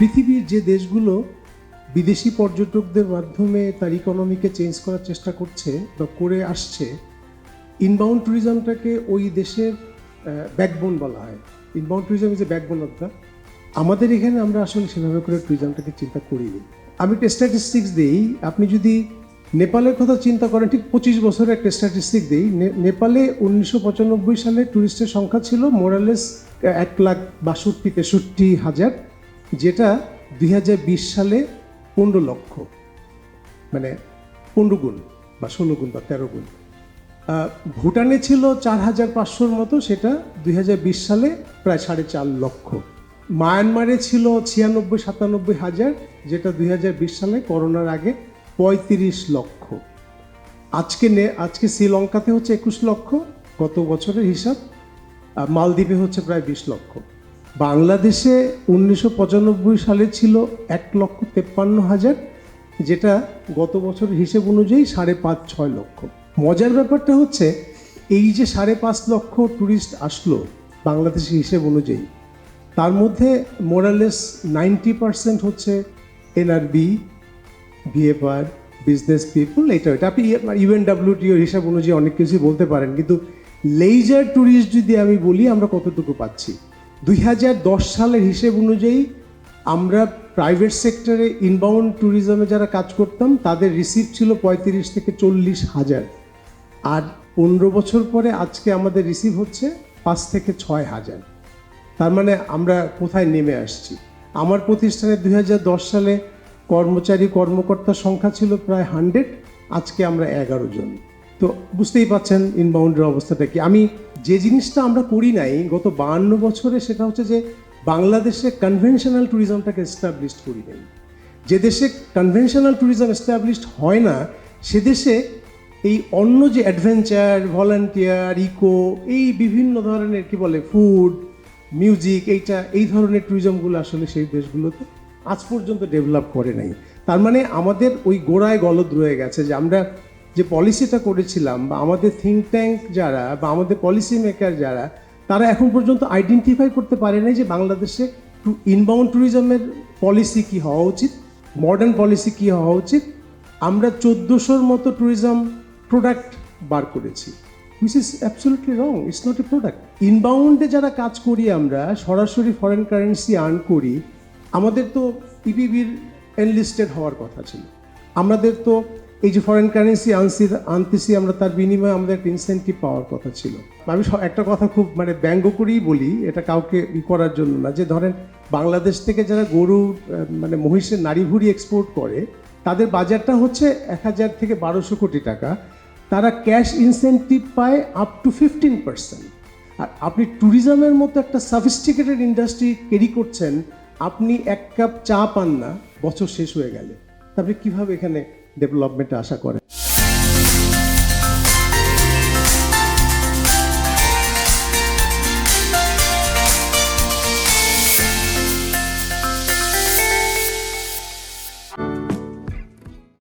পৃথিবীর যে দেশগুলো বিদেশি পর্যটকদের মাধ্যমে তার ইকোনমিকে চেঞ্জ করার চেষ্টা করছে বা করে আসছে ইনবাউন্ড ট্যুরিজমটাকে ওই দেশের ব্যাকবোন বলা হয়। Inbound tourism is a backbone of the আমাদের এখানে আমরা আসলে সেভাবে করে ট্যুরিজমটাকে চিন্তা করিনি। আমি একটা স্ট্যাটিস্টিক্স দিই, আপনি যদি নেপালের কথা চিন্তা করেন, ঠিক পঁচিশ বছরের একটা স্ট্যাটিস্টিক দিই নেপালে উনিশশো পঁচানব্বই সালে ট্যুরিস্টের সংখ্যা ছিল মোরালেস এক লাখ বাষট্টি, তেষট্টি হাজার। যেটা দুই হাজার বিশ সালে পনেরো লক্ষ মানে পনেরো গুণ বা ষোলো গুণ বা তেরো গুণ। ভুটানে ছিল চার হাজার পাঁচশোর মতো, সেটা দুই হাজার বিশ সালে প্রায় সাড়ে চার লক্ষ। মায়ানমারে ছিল ছিয়ানব্বই সাতানব্বই হাজার, যেটা দুই হাজার বিশ সালে করোনার আগে পঁয়ত্রিশ লক্ষ। আজকে নে, আজকে শ্রীলঙ্কাতে হচ্ছে একুশ লক্ষ, গত বছরের হিসাব মালদ্বীপে হচ্ছে প্রায় বিশ লক্ষ। বাংলাদেশে উনিশশো পঁচানব্বই সালে ছিল এক লক্ষ তেপ্পান্ন হাজার, যেটা গত বছর হিসেব অনুযায়ী সাড়ে পাঁচ, ছয় লক্ষ। মজার ব্যাপারটা হচ্ছে, এই যে সাড়ে পাঁচ লক্ষ ট্যুরিস্ট আসলো বাংলাদেশের হিসেব অনুযায়ী, তার মধ্যে more or less ninety percent হচ্ছে এনআরবি বিএফআর বিজনেস পিপল এটা এটা আপনি ইউএনডাব্লিউটিওর হিসাব অনুযায়ী অনেক কিছুই বলতে পারেন, কিন্তু লেজার ট্যুরিস্ট যদি আমি বলি, আমরা কতটুকু পাচ্ছি? দুই হাজার দশ সালের হিসেব অনুযায়ী আমরা প্রাইভেট সেক্টরে ইনবাউন্ড ট্যুরিজমে যারা কাজ করতাম, তাদের রিসিভ ছিল পঁয়ত্রিশ থেকে চল্লিশ হাজার। আর পনেরো বছর পরে আজকে আমাদের রিসিভ হচ্ছে পাঁচ থেকে ছয় হাজার। তার মানে আমরা কোথায় নেমে আসছি? আমার প্রতিষ্ঠানে দুই হাজার দশ সালে কর্মচারী কর্মকর্তার সংখ্যা ছিল প্রায় হান্ড্রেড, আজকে আমরা এগারো জন। তো বুঝতেই পাচ্ছেন ইনবাউন্ডের অবস্থাটা কি? আমি যে জিনিসটা আমরা করি নাই, গত বাহান্ন বছরে সেটা হচ্ছে যে বাংলাদেশে কনভেনশনাল ট্যুরিজমটাকে এস্টাবলিশ করি নাই। যে দেশে কনভেনশনাল ট্যুরিজম এস্টাবলিশড হয় না, সে দেশে এই অন্য যে অ্যাডভেঞ্চার ভলান্টিয়ার ইকো এই বিভিন্ন ধরনের কি বলে ফুড মিউজিক এইটা, এই ধরনের ট্যুরিজমগুলো আসলে সেই দেশগুলোতে আজ পর্যন্ত ডেভেলপ করে নাই। তার মানে আমাদের ওই গোড়ায় গলদ রয়ে গেছে যে আমরা যে পলিসিটা করেছিলাম বা আমাদের থিঙ্ক ট্যাঙ্ক যারা বা আমাদের পলিসি মেকার যারা, তারা এখন পর্যন্ত আইডেন্টিফাই করতে পারে নাই যে বাংলাদেশে ইনবাউন্ড ট্যুরিজমের পলিসি কি হওয়া উচিত মডার্ন পলিসি কি হওয়া উচিত। আমরা চোদ্দোশোর মতো ট্যুরিজম প্রোডাক্ট বার করেছি which is absolutely wrong it's not a product ইনবাউন্ডে যারা কাজ করি আমরা, সরাসরি ফরেন কারেন্সি আর্ন করি, আমাদের তো ইপিবির এনলিস্টেড হওয়ার কথা ছিল। আমাদের তো এই যে ফরেন কারেন্সি আনছি আনতেছি আমরা তার বিনিময়ে আমাদের একটা ইনসেন্টিভ পাওয়ার কথা ছিল। আমি একটা কথা খুব মানে ব্যঙ্গ করেই বলি, এটা কাউকে ই করার জন্য না। যে ধরেন, বাংলাদেশ থেকে যারা গরু মানে মহিষের নারী এক্সপোর্ট করে, তাদের বাজারটা হচ্ছে এক হাজার থেকে বারোশো কোটি টাকা। তারা ক্যাশ ইনসেন্টিভ পায় আপ টু ফিফটিন পার্সেন্ট আর আপনি ট্যুরিজমের মতো একটা সাফিস্টিকেটেড ইন্ডাস্ট্রি ক্যারি করছেন, আপনি এক কাপ চা পান না, বছর শেষ হয়ে গেলে। তারপরে কীভাবে এখানে ডেভেলপমেন্টে আশা করেন।